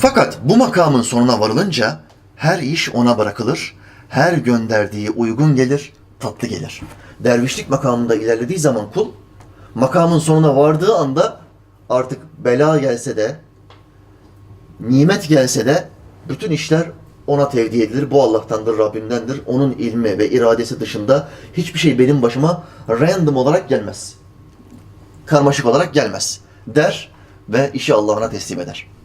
Fakat bu makamın sonuna varılınca her iş ona bırakılır, her gönderdiği uygun gelir, tatlı gelir. Dervişlik makamında ilerlediği zaman kul, makamın sonuna vardığı anda artık bela gelse de, nimet gelse de bütün işler ona tevdi edilir. Bu Allah'tandır, Rabbimdendir. Onun ilmi ve iradesi dışında hiçbir şey benim başıma random olarak gelmez. Karmaşık olarak gelmez. Der ve işi Allah'ına teslim eder.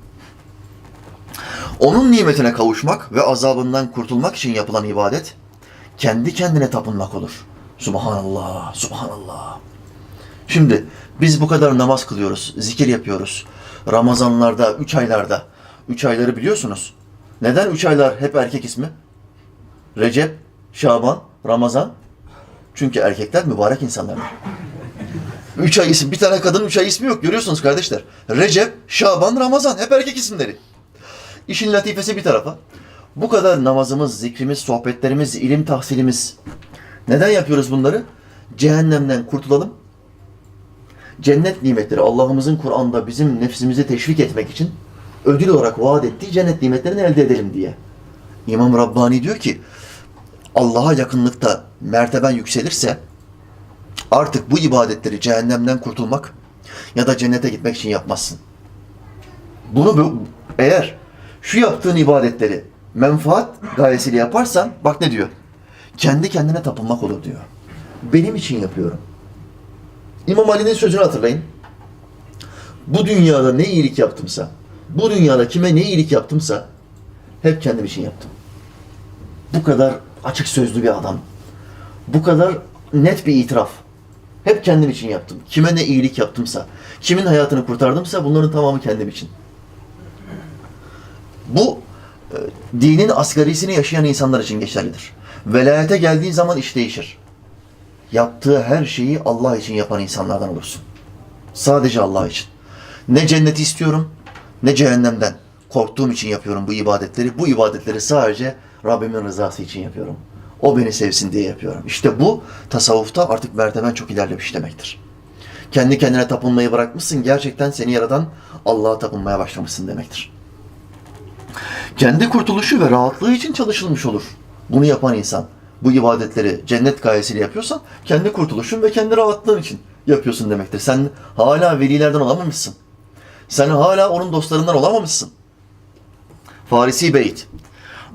Onun nimetine kavuşmak ve azabından kurtulmak için yapılan ibadet kendi kendine tapınmak olur. Subhanallah, subhanallah. Şimdi biz bu kadar namaz kılıyoruz, zikir yapıyoruz. Ramazanlarda, üç aylarda. Üç ayları biliyorsunuz. Neden üç aylar hep erkek ismi? Recep, Şaban, Ramazan. Çünkü erkekler mübarek insanlardır. Üç ay isim, bir tane kadın üç ay ismi yok. Görüyorsunuz kardeşler. Recep, Şaban, Ramazan. Hep erkek isimleri. İşin latifesi bir tarafa. Bu kadar namazımız, zikrimiz, sohbetlerimiz, ilim tahsilimiz. Neden yapıyoruz bunları? Cehennemden kurtulalım. Cennet nimetleri Allah'ımızın Kur'an'da bizim nefsimizi teşvik etmek için ödül olarak vaat ettiği cennet nimetlerini elde edelim diye. İmam Rabbani diyor ki Allah'a yakınlıkta merteben yükselirse artık bu ibadetleri cehennemden kurtulmak ya da cennete gitmek için yapmazsın. Bunu bu- eğer şu yaptığın ibadetleri menfaat gayesiyle yaparsan bak ne diyor? Kendi kendine tapınmak olur diyor. Benim için yapıyorum. İmam Ali'nin sözünü hatırlayın. Bu dünyada ne iyilik yaptımsa, bu dünyada kime ne iyilik yaptımsa hep kendim için yaptım. Bu kadar açık sözlü bir adam. Bu kadar net bir itiraf. Hep kendim için yaptım. Kime ne iyilik yaptımsa, kimin hayatını kurtardımsa bunların tamamı kendim için. Bu e, dinin asgarisini yaşayan insanlar için geçerlidir. Velayete geldiğin zaman iş değişir. Yaptığı her şeyi Allah için yapan insanlardan olursun. Sadece Allah için. Ne cenneti istiyorum, ne cehennemden. Korktuğum için yapıyorum bu ibadetleri. Bu ibadetleri sadece Rabbimin rızası için yapıyorum. O beni sevsin diye yapıyorum. İşte bu tasavvufta artık merteben çok ilerlemiş demektir. Kendi kendine tapınmayı bırakmışsın, gerçekten seni yaradan Allah'a tapınmaya başlamışsın demektir kendi kurtuluşu ve rahatlığı için çalışılmış olur. Bunu yapan insan. Bu ibadetleri cennet gayesiyle yapıyorsan kendi kurtuluşun ve kendi rahatlığın için yapıyorsun demektir. Sen hala velilerden olamamışsın. Sen hala onun dostlarından olamamışsın. Farisi Beyt.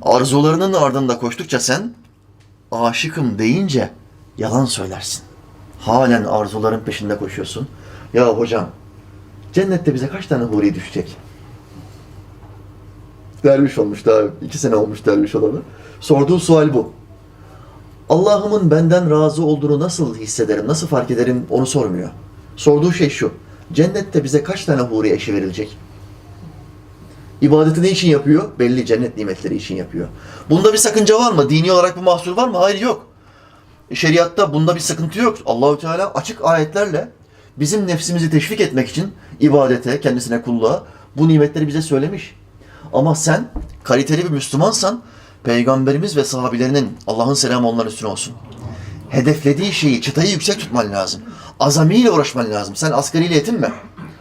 Arzularının ardında koştukça sen aşıkım deyince yalan söylersin. Halen arzuların peşinde koşuyorsun. Ya hocam cennette bize kaç tane huri düşecek? Derviş olmuş daha iki sene olmuş derviş olalı. Sorduğu sual bu. Allah'ımın benden razı olduğunu nasıl hissederim, nasıl fark ederim onu sormuyor. Sorduğu şey şu. Cennette bize kaç tane huri eşi verilecek? İbadeti ne için yapıyor? Belli cennet nimetleri için yapıyor. Bunda bir sakınca var mı? Dini olarak bir mahsur var mı? Hayır yok. Şeriatta bunda bir sıkıntı yok. Allahü Teala açık ayetlerle bizim nefsimizi teşvik etmek için ibadete, kendisine kulluğa bu nimetleri bize söylemiş. Ama sen kaliteli bir Müslümansan peygamberimiz ve sahabilerinin Allah'ın selamı onların üstüne olsun. Hedeflediği şeyi, çıtayı yüksek tutman lazım. Azamiyle uğraşman lazım. Sen asgariyle yetinme.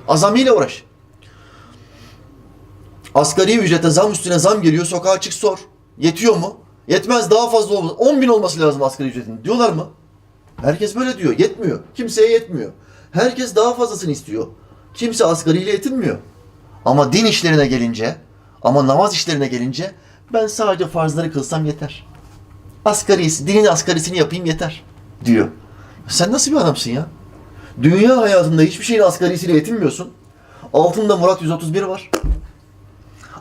Azamiyle uğraş. Asgari ücrete zam üstüne zam geliyor. Sokağa çık sor. Yetiyor mu? Yetmez daha fazla olmaz. 10 bin olması lazım asgari ücretin. Diyorlar mı? Herkes böyle diyor. Yetmiyor. Kimseye yetmiyor. Herkes daha fazlasını istiyor. Kimse asgariyle yetinmiyor. Ama din işlerine gelince, ama namaz işlerine gelince ben sadece farzları kılsam yeter. Asgarisi, dinin asgarisini yapayım yeter diyor. Sen nasıl bir adamsın ya? Dünya hayatında hiçbir şeyin asgarisiyle yetinmiyorsun. Altında Murat 131 var.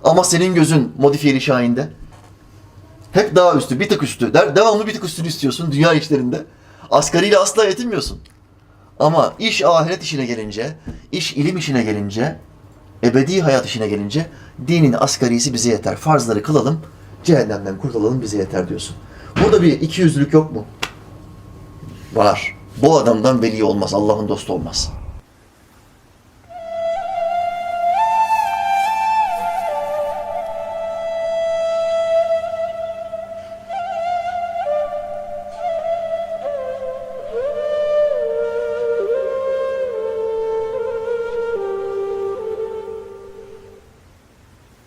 Ama senin gözün modifiyeli şahinde. Hep daha üstü, bir tık üstü. Devamlı bir tık üstünü istiyorsun dünya işlerinde. Asgariyle asla yetinmiyorsun. Ama iş ahiret işine gelince, iş ilim işine gelince, ebedi hayat işine gelince dinin asgarisi bize yeter. Farzları kılalım, cehennemden kurtulalım bize yeter diyorsun. Burada bir iki yüzlülük yok mu? Var. Bu adamdan veli olmaz, Allah'ın dostu olmaz.